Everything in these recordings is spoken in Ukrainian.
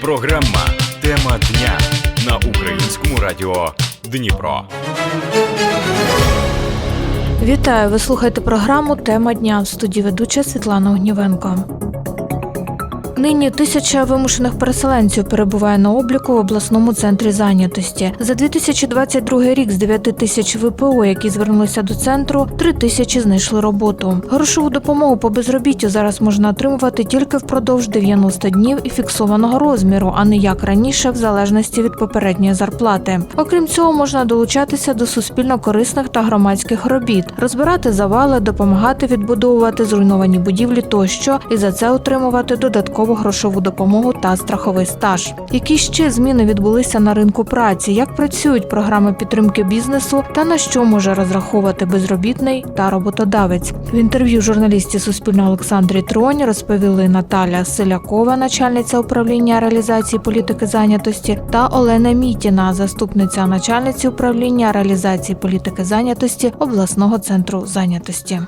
Програма Тема дня на українському радіо Дніпро. Вітаю! Ви слухаєте програму Тема дня в студії ведуча Світлана Огнівенко. Нині тисяча вимушених переселенців перебуває на обліку в обласному центрі зайнятості. За 2022 рік з 9 тисяч ВПО, які звернулися до центру, 3 тисячі знайшли роботу. Грошову допомогу по безробіттю зараз можна отримувати тільки впродовж 90 днів і фіксованого розміру, а не як раніше, в залежності від попередньої зарплати. Окрім цього, можна долучатися до суспільно корисних та громадських робіт, розбирати завали, допомагати відбудовувати зруйновані будівлі тощо, і за це отримувати додаткову грошову допомогу та страховий стаж. Які ще зміни відбулися на ринку праці? Як працюють програми підтримки бізнесу та на що може розраховувати безробітний та роботодавець? В інтерв'ю журналістів Суспільного Олександрі Троні розповіли Наталя Селякова, начальниця управління реалізації політики зайнятості, та Олена Мітіна, заступниця начальниці управління реалізації політики зайнятості обласного центру зайнятості.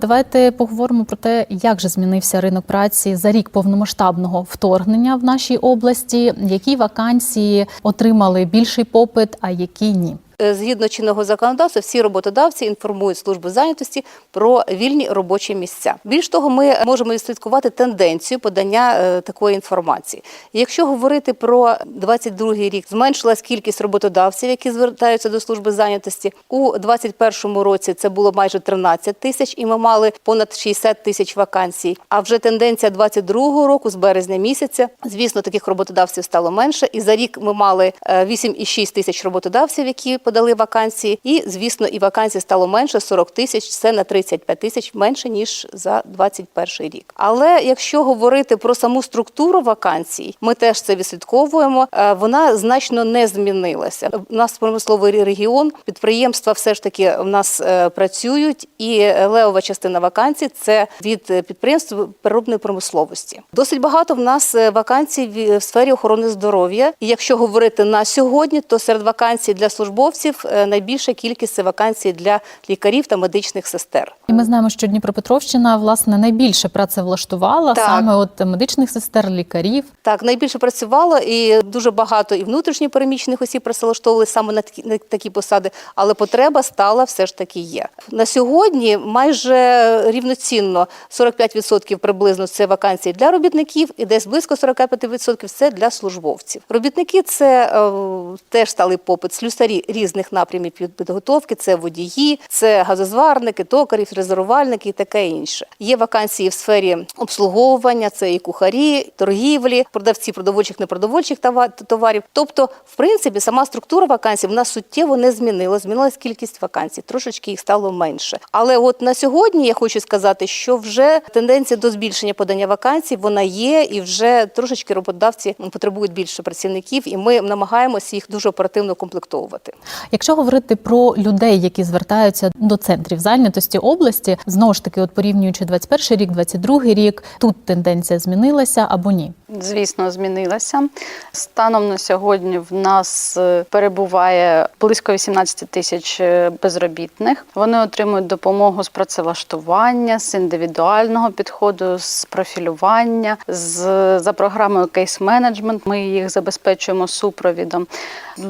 Давайте поговоримо про те, як же змінився ринок праці за рік повномасштабного вторгнення в нашій області, які вакансії отримали більший попит, а які ні. Е, Згідно чинного законодавства, всі роботодавці інформують службу зайнятості про вільні робочі місця. Більш того, ми можемо відслідкувати тенденцію подання е, такої інформації. Якщо говорити про 22 рік, зменшилась кількість роботодавців, які звертаються до служби зайнятості. У 2021 році це було майже 13 тисяч, і ми мали понад 60 тисяч вакансій. А вже тенденція 22 року з березня місяця, звісно, таких роботодавців стало менше. І за рік ми мали е, 8,6 тисяч роботодавців, які подали вакансії. І звісно, і вакансій стало менше 40 тисяч. Це на 35 тисяч менше ніж за 21 рік. Але якщо говорити про саму структуру вакансій, ми теж це відслідковуємо. е, Вона значно не змінилася. У нас промисловий регіон, підприємства все ж таки в нас е, працюють, і левова частина вакансій це від підприємств переробної промисловості. Досить багато в нас е, вакансій в сфері охорони здоров'я. І якщо говорити на сьогодні, то серед вакансій для службовців е, найбільша кількість це вакансій для лікарів та медичних сестер. І ми знаємо, що Дніпропетровщина власне найбільше працевлаштувала Так. саме от медичних сестер, лікарів. Так, найбільше працювало і дуже багато і внутрішньо переміщених осіб працевлаштовували саме на такі, на такі посади, але потреба стала все ж таки є. На сьогодні майже рівноцінно 45% приблизно це вакансії для робітників, і десь близько 45% це для службовців. Робітники це е, теж стали попит, слюсарі різних напрямів під- підготовки, це водії, це газозварники, токарі, фрезерувальники і таке інше. Є вакансії в сфері обслуговування, це і кухарі, торгівлі, продавці продовольчих непродовольчих товарів. Тобто, в принципі, сама структура вакансій вона суттєво не змінила. Змінилась кількість вакансій, трошечки їх стало менше. Але от на сьогодні я хочу сказати, що вже тенденція до збільшення подання вакансій вона є, і вже трошечки роботодавці потребують більше працівників, і ми намагаємося їх дуже оперативно комплектовувати. Якщо говорити про людей, які звертаються до центрів зайнятості області, знову ж таки, от порівнюючи 21 рік, 22 рік, тут тенденція змінилася або ні? Звісно, змінилася. Станом на сьогодні в нас е, перебуває близько 18 тисяч е, безробітних. Вони отримують допомогу з працевлаштування, з індивідуального підходу, з профілювання, з за програмою кейс менеджмент. Ми їх забезпечуємо супровідом.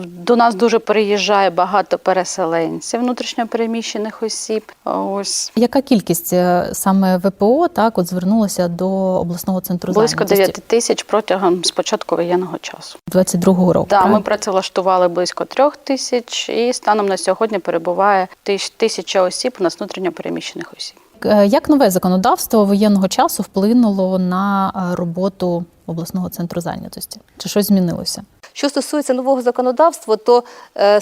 До нас дуже переїжджає багато переселенців, внутрішньопереміщених осіб. Ось Яка кількість е, саме ВПО так от звернулася до обласного центру близько зайнятості 9 тисяч протягом спочатку воєнного часу. 22 року? Да, ми працевлаштували близько трьох тисяч, і станом на сьогодні перебуває тисяч- тисяча осіб у нас внутрішньо переміщених осіб. Е, Як нове законодавство воєнного часу вплинуло на е, роботу обласного центру зайнятості? Чи щось змінилося? Що стосується нового законодавства, то е,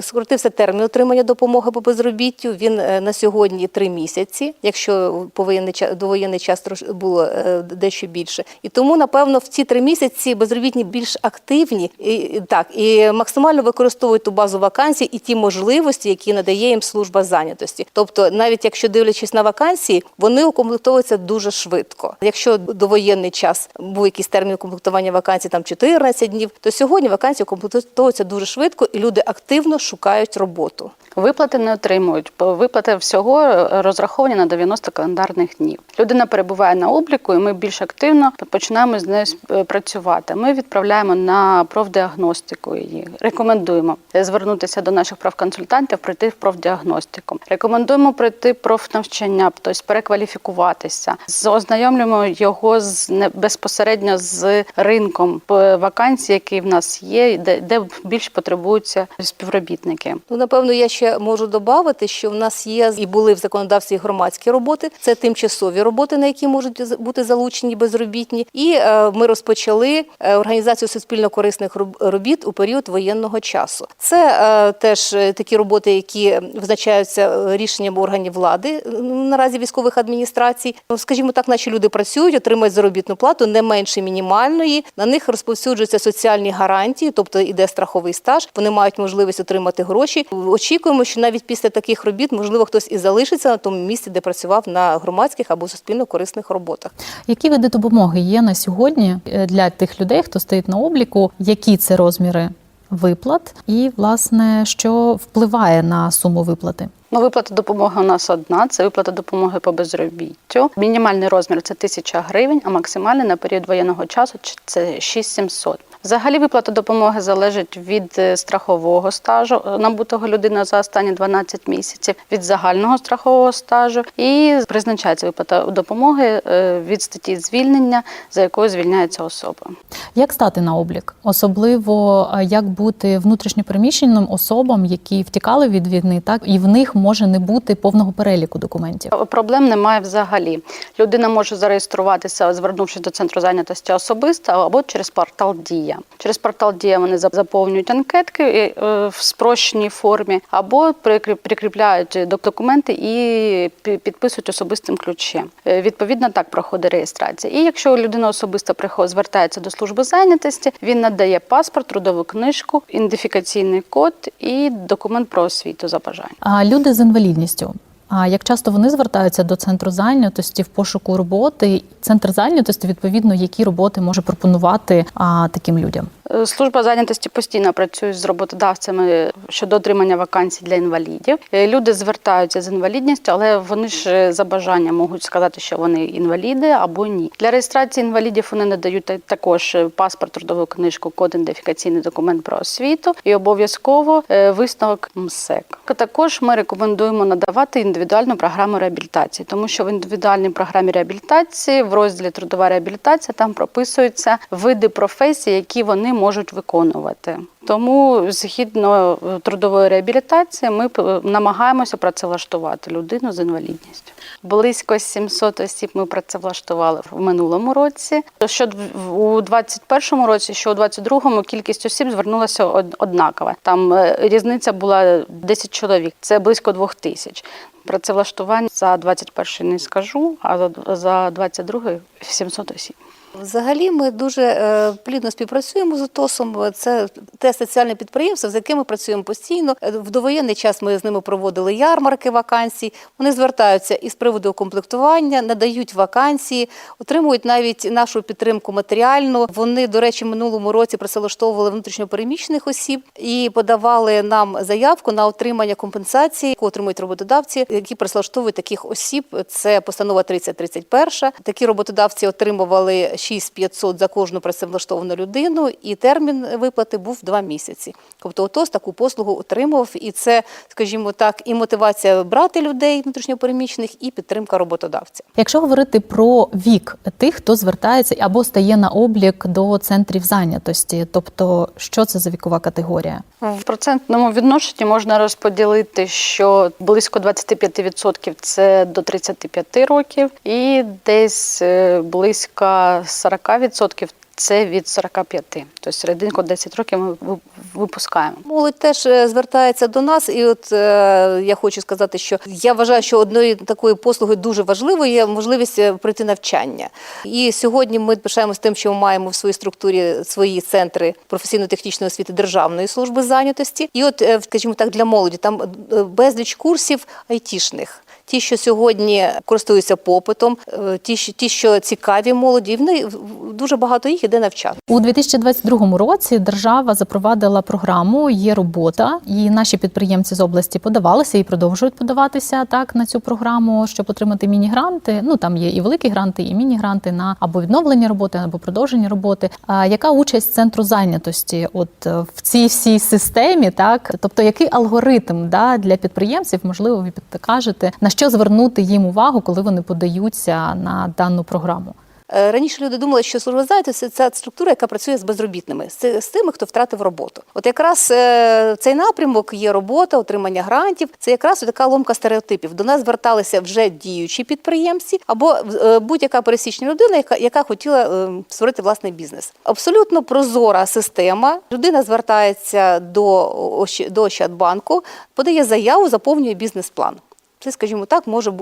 скоротився термін отримання допомоги по безробіттю. Він е, на сьогодні три місяці, якщо повоєнний час довоєнний час було е, дещо більше. І тому, напевно, в ці три місяці безробітні більш активні і так і максимально використовують ту базу вакансій і ті можливості, які надає їм служба зайнятості. Тобто, навіть якщо дивлячись на вакансії, вони укомплектовуються дуже швидко. Якщо довоєнний час був якийсь термін комплектування вакансій, там 14 днів, днів, то сьогодні вакансії комплектуються дуже швидко, і люди активно шукають роботу. Виплати не отримують, виплати всього е, розраховані на 90 календарних днів. Людина перебуває на обліку, і ми більш активно починаємо з нею е, працювати. Ми відправляємо на профдіагностику її. Рекомендуємо звернутися до наших профконсультантів, пройти в профдіагностику. Рекомендуємо пройти профнавчання, тобто перекваліфікуватися. Ознайомлюємо його з безпосередньо з ринком вакансій, які в нас є, де, де більш потребуються співробітники. Ну, напевно, я ще можу додати, що в нас є і були в законодавстві громадські роботи. Це тимчасові роботи, на які можуть бути залучені безробітні. І е, ми розпочали е, організацію суспільно-корисних робіт у період воєнного часу. Це е, теж е, такі роботи, які визначаються е, рішенням органів влади наразі військових адміністрацій. Ну, Скажімо так, наші люди працюють, отримують заробітну плату не менше мінімальної. На них розповсюджуються соціальні гарантії, тобто іде страховий стаж. Вони мають можливість отримати гроші. Очікуємо, що навіть після таких робіт можливо хтось і залишиться на тому місці, де працював на громадських або суспільно-корисних роботах. Які види допомоги є на сьогодні е, для тих людей, хто стоїть на обліку? Які це розміри виплат, і власне що впливає на суму виплати? Ну, виплата допомоги у нас одна. Це виплата допомоги по безробіттю. Мінімальний розмір це 1000 гривень, а максимальний на період воєнного часу це 6700. Взагалі виплата допомоги залежить від е, страхового стажу е, набутого людини за останні 12 місяців, від загального страхового стажу і призначається виплата допомоги е, від статті звільнення, за якою звільняється особа. Як стати на облік? Особливо як бути внутрішньопереміщеним особам, які втікали від війни, так і в них може не бути повного переліку документів. Проблем немає взагалі. Людина може зареєструватися, звернувшись до центру зайнятості особисто або через портал Дія. Через портал Дія вони зап- заповнюють анкетки е, в спрощеній формі, або прикріп- прикріпляють документи і підписують особистим ключем. Е, Відповідно, так проходить реєстрація. І якщо людина особисто приходить, звертається до служби зайнятості, він надає паспорт, трудову книжку, ідентифікаційний код і документ про освіту за бажанням. А люди з інвалідністю. А як часто вони звертаються до центру зайнятості в пошуку роботи? Центр зайнятості відповідно які роботи може пропонувати а, таким людям? Е, Служба зайнятості постійно працює з роботодавцями щодо отримання вакансій для інвалідів. Е, Люди звертаються з інвалідністю, але вони ж е, за бажанням можуть сказати, що вони інваліди або ні. Для реєстрації інвалідів вони надають також паспорт, трудову книжку, код ідентифікаційний документ про освіту і обов'язково висновок МСЕК. Також ми рекомендуємо надавати індивідуальну програму реабілітації, тому що в індивідуальній програмі реабілітації в розділі трудова реабілітація там прописуються види професій, які вони можуть виконувати. Тому згідно е, трудової реабілітації ми намагаємося працевлаштувати людину з інвалідністю. Близько 700 осіб ми працевлаштували в минулому році. Що у 21-му році, що у 22-му кількість осіб звернулася однакова. Там е, різниця була 10 чоловік, це близько 2 тисяч. Працевлаштування за 21-й не скажу, а за, за 22-й 700 осіб. Взагалі, ми дуже е, плідно співпрацюємо з УТОСом. Це те соціальне підприємство, з яким ми працюємо постійно. Е, В довоєнний час ми з ними проводили ярмарки вакансій. Вони звертаються із приводу комплектування, надають вакансії, отримують навіть нашу підтримку матеріальну. Вони, до речі, минулому році працевлаштовували внутрішньопереміщених осіб і подавали нам заявку на отримання компенсації, яку отримують роботодавці, які працевлаштовують таких осіб. Це постанова 3031. Такі роботодавці отримували 6500 за кожну працевлаштовану людину, і термін виплати був два місяці. Тобто ОТОС таку послугу отримував, і це, скажімо так, і мотивація брати людей внутрішньопереміщених, і підтримка роботодавця. Якщо говорити про вік тих, хто звертається або стає на облік до центрів зайнятості, тобто що це за вікова категорія? В процентному відношенні можна розподілити, що близько 25% це до 35 років, і десь е, близько 40% це від 45. Тобто серединку 10 років ми випускаємо. Молодь теж е, звертається до нас, і от е, я хочу сказати, що я вважаю, що одною такою послугою дуже важливою є можливість е, пройти навчання. І сьогодні ми пишаємося тим, що ми маємо в своїй структурі свої центри професійно-технічної освіти Державної служби зайнятості. І от, е, скажімо так, для молоді там безліч курсів айтішних. Ті, що сьогодні користуються попитом, е, ті, ті, що цікаві молоді, вони дуже багато їх іде навчати. У 2022 році держава запровадила програму Є робота, і наші підприємці з області подавалися і продовжують подаватися так на цю програму, щоб отримати міні-гранти. Ну там є і великі гранти, і міні-гранти на або відновлення роботи, або продовження роботи. А яка участь центру зайнятості? От е, в цій всій системі, так тобто який алгоритм да для підприємців, можливо, ви підкажете на що звернути їм увагу, коли вони подаються на дану програму? Е, Раніше люди думали, що служба зайнятості – це структура, яка працює з безробітними, з, тими, хто втратив роботу. От якраз е, цей напрямок є робота, отримання грантів. Це якраз така ломка стереотипів. До нас зверталися вже діючі підприємці або е, будь-яка пересічна людина, яка, яка хотіла створити власний бізнес. Абсолютно прозора система. Людина звертається до, до Ощадбанку, подає заяву, заповнює бізнес-план. Це, скажімо так, може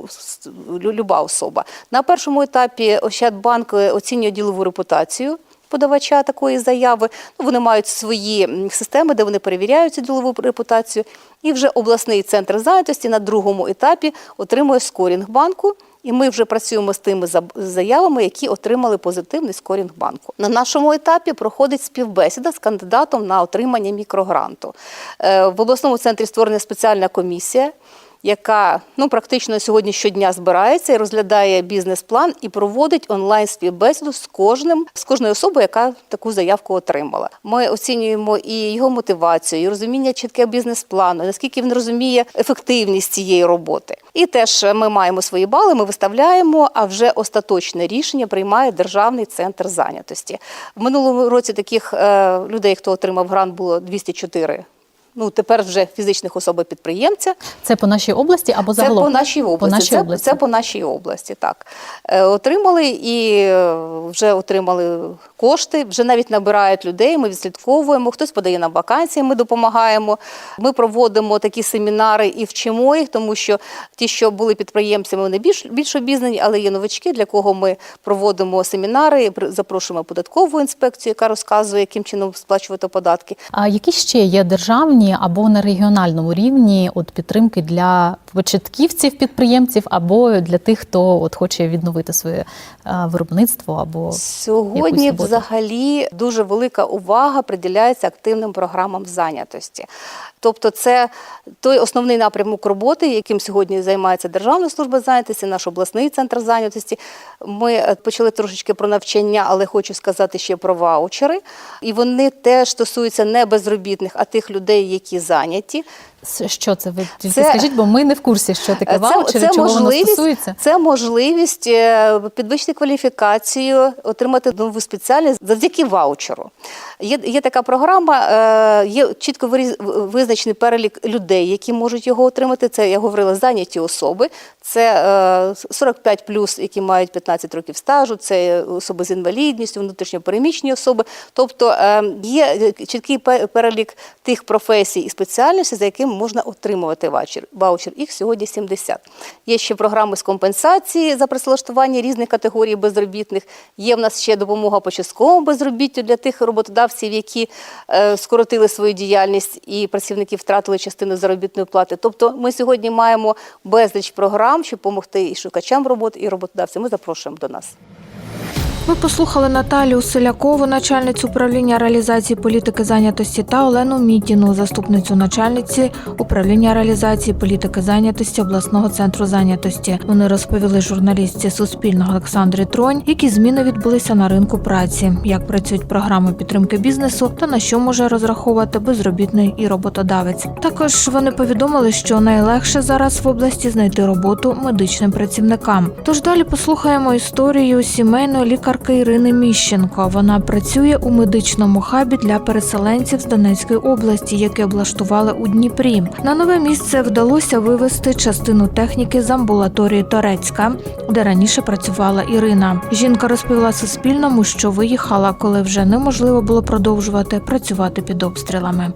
люба особа. На першому етапі Ощадбанк е, оцінює ділову репутацію подавача такої заяви. Ну, вони мають свої системи, де вони перевіряють цю ділову репутацію. І вже обласний центр зайнятості на другому етапі отримує скорінг банку. І ми вже працюємо з тими заявами, які отримали позитивний скорінг банку. На нашому етапі проходить співбесіда з кандидатом на отримання мікрогранту. Е, В обласному центрі створена спеціальна комісія яка ну практично сьогодні щодня збирається і розглядає бізнес-план і проводить онлайн співбесіду з кожним з кожною особою, яка таку заявку отримала. Ми оцінюємо і його мотивацію, і розуміння чітке бізнес-плану, наскільки він розуміє ефективність цієї роботи. І теж ми маємо свої бали, ми виставляємо. А вже остаточне рішення приймає державний центр зайнятості. В минулому році таких е, людей, хто отримав грант, було 204 Ну тепер вже фізичних особи підприємця. Це по нашій області або Це загалом? по нашій області. По нашій це, області. це по нашій області, так. Е, отримали і е, вже отримали кошти, вже навіть набирають людей, ми відслідковуємо, хтось подає на вакансії, ми допомагаємо. Ми проводимо такі семінари і вчимо їх, тому що ті, що були підприємцями, вони більш, більш обізнані, але є новачки, для кого ми проводимо семінари, запрошуємо податкову інспекцію, яка розказує, яким чином сплачувати податки. А які ще є державні або на регіональному рівні от підтримки для початківців підприємців або для тих, хто от хоче відновити своє е, виробництво або Сьогодні взагалі дуже велика увага приділяється активним програмам зайнятості. Тобто, це той основний напрямок роботи, яким сьогодні займається Державна служба зайнятості, наш обласний центр зайнятості. Ми е, почали трошечки про навчання, але хочу сказати ще про ваучери. І вони теж стосуються не безробітних, а тих людей, які зайняті. Що це? Ви тільки Це- скажіть, бо ми не в курсі, що таке Це, ваучери, це, чого воно стосується. це можливість е, підвищити кваліфікацію, отримати нову спеціальність завдяки ваучеру. Є, є така програма, е, є чітко визначений перелік людей, які можуть його отримати. Це я говорила зайняті особи. Це е, 45 які мають 15 років стажу, це особи з інвалідністю, внутрішньопереміщені особи. Тобто є чіткий перелік тих професій і спеціальностей, за якими можна отримувати ваучер. ваучер. Їх сьогодні 70. Є ще програми з компенсації за працевлаштування різних категорій безробітних. Є в нас ще допомога по частковому безробіттю для тих роботодавців, які е, скоротили свою діяльність і працівники втратили частину заробітної плати. Тобто ми сьогодні маємо безліч програм, щоб допомогти і шукачам роботи, і роботодавцям. Ми запрошуємо до нас. Ви послухали Наталію Селякову, начальницю управління реалізації політики зайнятості, та Олену Мітіну, заступницю начальниці управління реалізації політики зайнятості обласного центру зайнятості. Вони розповіли журналістці Суспільного Олександрі Тронь, які зміни відбулися на ринку праці, як працюють програми підтримки бізнесу та на що може розраховувати безробітний і роботодавець. Також вони повідомили, що найлегше зараз в області знайти роботу медичним працівникам. Тож далі послухаємо історію сімейної лікарки Ірини Міщенко. Вона працює у медичному хабі для переселенців з Донецької області, яке облаштували у Дніпрі. На нове місце вдалося вивезти частину техніки з амбулаторії Торецька, де раніше працювала Ірина. Жінка розповіла Суспільному, що виїхала, коли вже неможливо було продовжувати працювати під обстрілами.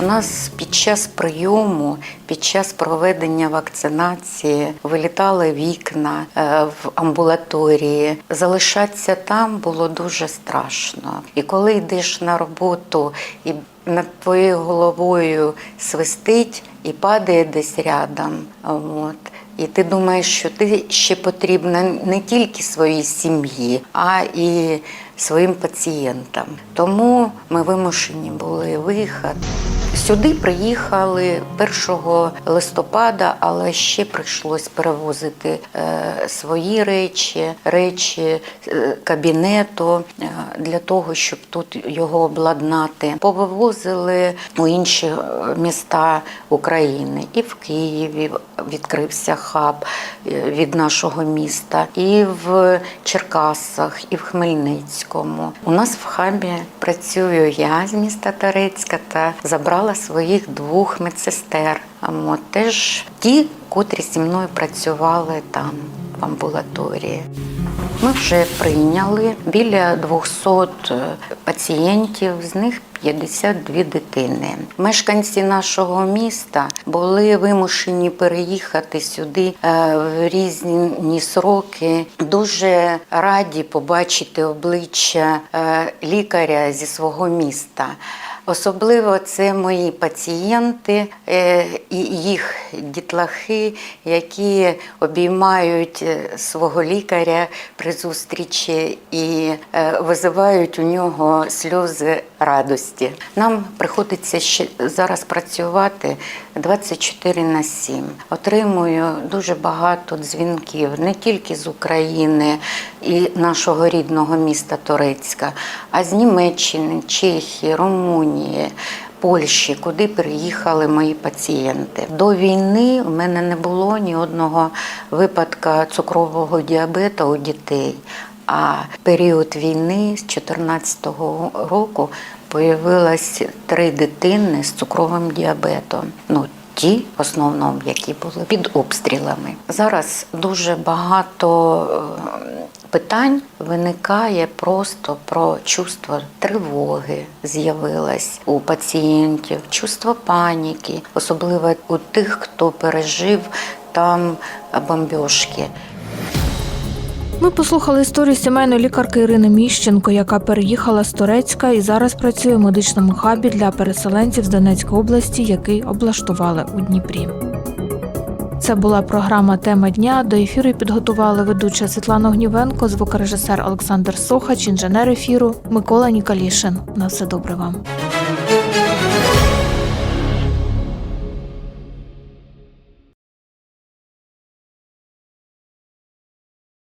У нас під час прийому, під час проведення вакцинації вилітали вікна е, в амбулаторії. Залишатися там було дуже страшно. І коли йдеш на роботу і над твоєю головою свистить і падає десь рядом, от, І ти думаєш, що ти ще потрібна не тільки своїй сім'ї, а і своїм пацієнтам. Тому ми вимушені були виїхати. Сюди приїхали 1 листопада, але ще прийшлось перевозити е, свої речі, речі е, кабінету е, для того, щоб тут його обладнати. Повивозили у інші міста України. І в Києві відкрився хаб від нашого міста, і в Черкасах, і в Хмельницькому. У нас в хабі працюю я з міста Торецька та забрала своїх двох медсестер. От, теж ті, котрі зі мною працювали там в амбулаторії. Ми вже прийняли біля 200 пацієнтів, з них 52 дитини. Мешканці нашого міста були вимушені переїхати сюди е, в різні сроки. Дуже раді побачити обличчя е, лікаря зі свого міста. Особливо це мої пацієнти е, і їх дітлахи, які обіймають е, свого лікаря при зустрічі і е, визивають у нього сльози радості. Нам приходиться ще зараз працювати 24 на 7. Отримую дуже багато дзвінків не тільки з України і нашого рідного міста Торецька, а з Німеччини, Чехії, Румунії. Польщі, куди приїхали мої пацієнти. До війни в мене не було ні одного випадка цукрового діабету у дітей. А період війни з 2014 року появилось три дитини з цукровим діабетом. Ну, ті, в основному, які були під обстрілами. Зараз дуже багато е, питань виникає просто про чувство тривоги з'явилось у пацієнтів, чувство паніки, особливо у тих, хто пережив там бомбьошки. Ми послухали історію сімейної лікарки Ірини Міщенко, яка переїхала з Турецька і зараз працює в медичному хабі для переселенців з Донецької області, який облаштували у Дніпрі. Це була програма Тема дня. До ефіру підготували ведуча Світлана Огнівенко, звукорежисер Олександр Сохач, інженер ефіру Микола Нікалішин. На все добре вам.